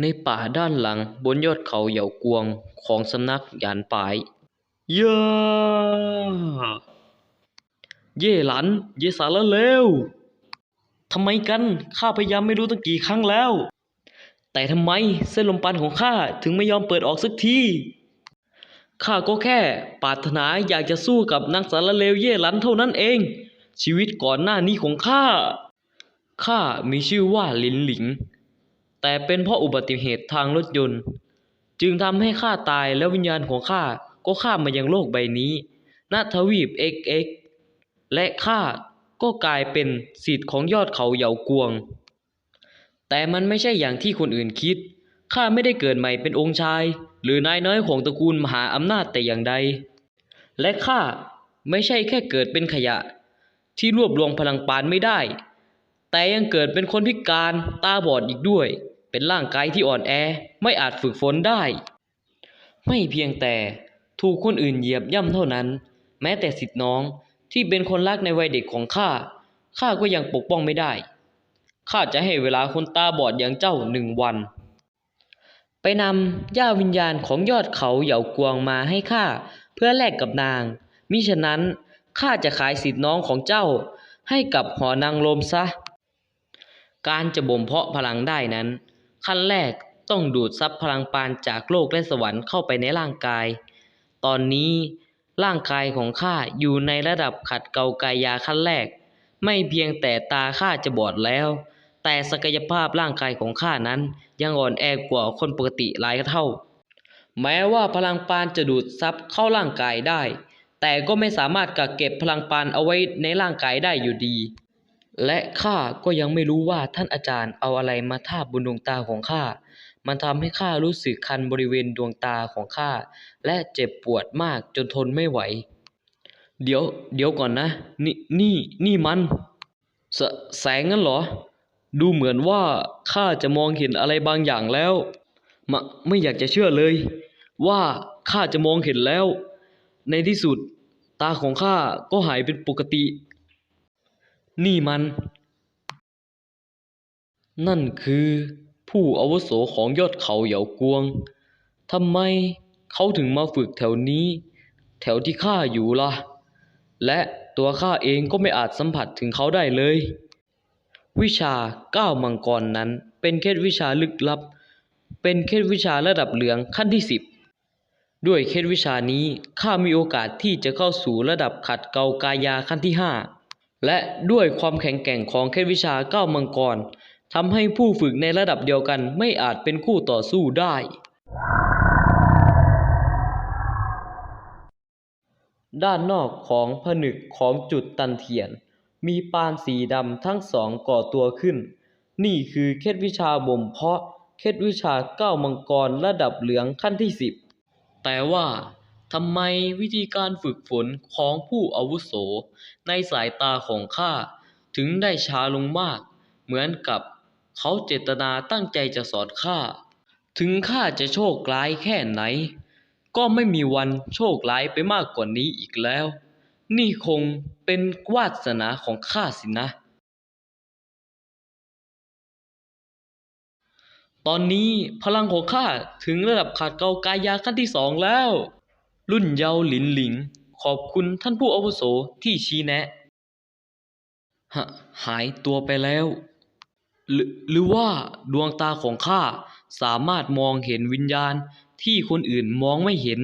ในป่าด้านหลังบนยอดเขาเหยากวงของสำนักหยานปายเย่เย่หลัน เย่สารเลวทำไมกัน ข้าพยายามไม่รู้ตั้งกี่ครั้งแล้ว แต่ทำไมเส้นลมปานของข้าถึงไม่ยอมเปิดออกสักที ข้าก็แค่ปรารถนาอยากจะสู้กับนางสารเลวเย่หลันเท่านั้นเอง ชีวิตก่อนหน้านี้ของข้า ข้ามีชื่อว่าลินหลิง แต่เป็นเพราะอุบัติเหตุทางรถยนต์ จึงทำให้ข้าตายแล้ววิญญาณของข้าก็ข้ามมายังโลกใบนี้ณทวีป XX และข้าก็กลายเป็นสิทธิ์ของยอดเขาเหยากวง แต่มันไม่ใช่อย่างที่คนอื่นคิด ข้าไม่ได้เกิดใหม่เป็นองค์ชาย หรือนายน้อยของตระกูลมหาอำนาจแต่อย่างใด และข้าไม่ใช่แค่เกิดเป็นขยะ ที่รวบรวมพลังปานไม่ได้ แต่ยังเกิดเป็นคนพิการตาบอดอีกด้วย เป็นร่างกายที่อ่อนแอไม่อาจฝึกฝนได้ ไม่เพียงแต่ถูกคนอื่นเหยียบย่ำเท่านั้น แม้แต่สิทธิน้องที่เป็นคนรักในวัยเด็กของข้าข้าก็ยังปกป้องไม่ได้ข้าจะให้เวลาคนตาบอดอย่างเจ้าหนึ่งวัน ไปนำย่าวิญญาณของยอดเขาเหยากวงมาให้ข้าเพื่อแลกกับนาง มิฉะนั้นข้าจะขายสิทธิน้องของเจ้า ให้กับหอนางลมซะ การจะบ่มเพาะพลังได้นั้น ขั้นแรกต้องดูดซับพลังปานจากโลกและสวรรค์เข้าไปในร่างกาย ตอนนี้ร่างกายของข้าอยู่ในระดับขัดเกลากายาขั้นแรก ไม่เพียงแต่ตาข้าจะบอดแล้ว แต่ศักยภาพร่างกายของข้านั้นยังอ่อนแอกว่าคนปกติหลายเท่า แม้ว่าพลังปานจะดูดซับเข้าร่างกายได้ แต่ก็ไม่สามารถกักเก็บพลังปานเอาไว้ในร่างกายได้อยู่ดี และข้าก็ยังไม่รู้ว่าท่านอาจารย์เอาอะไรมาทาบบนดวงตาของข้า มันทำให้ข้ารู้สึกคันบริเวณดวงตาของข้า และเจ็บปวดมากจนทนไม่ไหว เดี๋ยว เดี๋ยวก่อนนะ นี่ นี่ นี่มันแสแสงงั้นเหรอ ดูเหมือนว่าข้าจะมองเห็นอะไรบางอย่างแล้วมะไม่อยากจะเชื่อเลย ว่าข้าจะมองเห็นแล้ว ในที่สุด ตาของข้าก็หายเป็นปกติ นี่มัน นั่นคือผู้อาวุโสของยอดเขาเหยากวงทำไมเขาถึงมาฝึกแถวนี้ แถวที่ข้าอยู่ล่ะ และตัวข้าเองก็ไม่อาจสัมผัสถึงเขาได้เลย วิชาก้าวมังกรนั้นเป็นเคล็ดวิชาลึกลับ เป็นเคล็ดวิชาระดับเหลืองขั้นที่สิบด้วยเคล็ดวิชานี้ข้ามีโอกาสที่จะเข้าสู่ระดับขัดเกากายาขั้นที่ห้า และด้วยความแข็งแกร่งของเคล็ดวิชาเก้ามังกรทำให้ผู้ฝึกในระดับเดียวกันไม่อาจเป็นคู่ต่อสู้ได้ ด้านนอกของผนึกของจุดตันเทียน มีปานสีดำทั้งสองก่อตัวขึ้น นี่คือเคล็ดวิชาบ่มเพาะเคล็ดวิชาเก้ามังกรระดับเหลืองขั้นที่สิบแต่ว่า ทำไมวิธีการฝึกฝนของผู้อาวุโส ในสายตาของข้าถึงได้ช้าลงมาก เหมือนกับเขาเจตนาตั้งใจจะสอนข้าถึงข้าจะโชคร้ายแค่ไหน ก็ไม่มีวันโชคร้ายไปมากกว่านี้อีกแล้ว นี่คงเป็นวาสนาของข้าสินะ ตอนนี้พลังของข้าถึงระดับขาดเกากายาขั้นที่สองแล้ว รุ่นเยาว์หลินหลิง ขอบคุณท่านผู้อาวุโสที่ชี้แนะหะหายตัวไปแล้ว หรือหรือว่าดวงตาของข้าสามารถมองเห็นวิญญาณที่คนอื่นมองไม่เห็น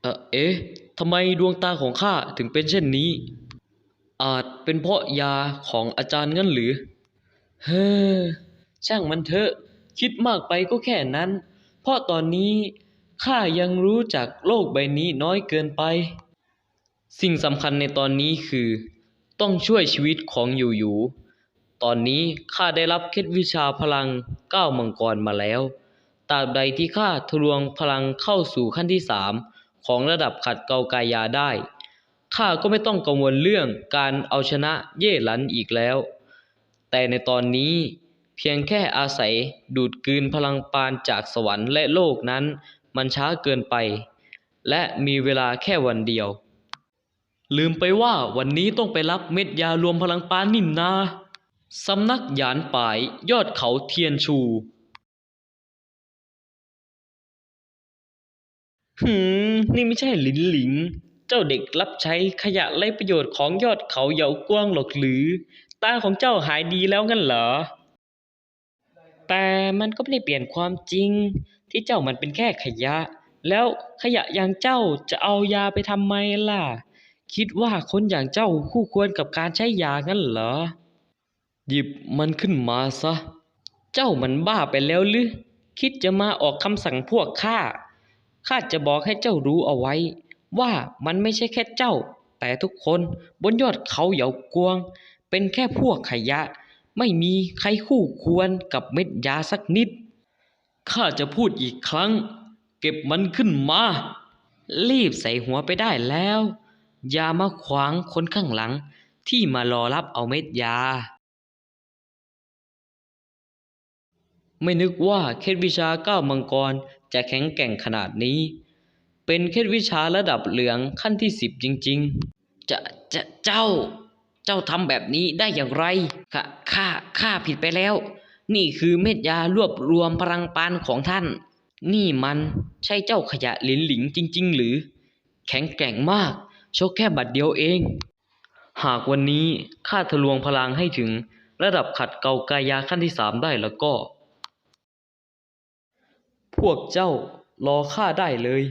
เอ่อเอ๊ะทำไมดวงตาของข้าถึงเป็นเช่นนี้ อาจเป็นเพราะยาของอาจารย์งั้นหรือ เฮ้อ ช่างมันเถอะ คิดมากไปก็แค่นั้น เพราะตอนนี้ ข้ายังรู้จักโลกใบนี้น้อยเกินไป สิ่งสำคัญในตอนนี้คือ ต้องช่วยชีวิตของอยู่อยู่ตอนนี้ข้าได้รับเคล็ดวิชาพลังก้าวมังกรมาแล้วตราบใดที่ข้าทะลวงพลังเข้าสู่ขั้นที่สามของระดับขัดเกากายาได้ข้าก็ไม่ต้องกังวลเรื่องการเอาชนะเย่หลันอีกแล้ว แต่ในตอนนี้เพียงแค่อาศัยดูดกลืนพลังปานจากสวรรค์และโลกนั้น มันช้าเกินไป และมีเวลาแค่วันเดียว ลืมไปว่าวันนี้ต้องไปรับเม็ดยารวมพลังปานนินนาสำนักหยานป่ายยอดเขาเทียนชูหืม นี่ไม่ใช่หลินหลิง เจ้าเด็กรับใช้ขยะไร้ประโยชน์ของยอดเขาเหยากวางหรอกหรือ ตาของเจ้าหายดีแล้วงั้นเหรอ แต่มันก็ไม่ได้เปลี่ยนความจริง ที่เจ้ามันเป็นแค่ขยะ แล้วขยะอย่างเจ้าจะเอายาไปทำไมล่ะ คิดว่าคนอย่างเจ้าคู่ควรกับการใช้ยางั้นเหรอ หยิบมันขึ้นมาซะ เจ้ามันบ้าไปแล้วหรือคิดจะมาออกคำสั่งพวกข้าข้าจะบอกให้เจ้ารู้เอาไว้ ว่ามันไม่ใช่แค่เจ้า แต่ทุกคนบนยอดเขาเหยากวง เป็นแค่พวกขยะ ไม่มีใครคู่ควรกับเม็ดยาสักนิด ข้าจะพูดอีกครั้ง เก็บมันขึ้นมา รีบใส่หัวไปได้แล้ว อย่ามาขวางคนข้างหลังที่มารอรับเอาเม็ดยา ไม่นึกว่าเคล็ดวิชาก้าวมังกรจะแข็งแกร่งขนาดนี้ เป็นเคล็ดวิชาระดับเหลืองขั้นที่สิบจริง ๆ จะจะเจ้า เจ้าทำแบบนี้ได้อย่างไรข้าข้าข้าผิดไปแล้ว นี่คือเม็ดยารวบรวมพลังปานของท่าน นี่มันใช่เจ้าขยะหลินหลิงจริง ๆ หรือ แข็งแกร่งมากโชคแค่บัดเดียวเอง หากวันนี้ข้าทะลวงพลังให้ถึง ระดับขัดเกลากายาขั้นที่สามได้แล้วก็ พวกเจ้ารอข้าได้เลย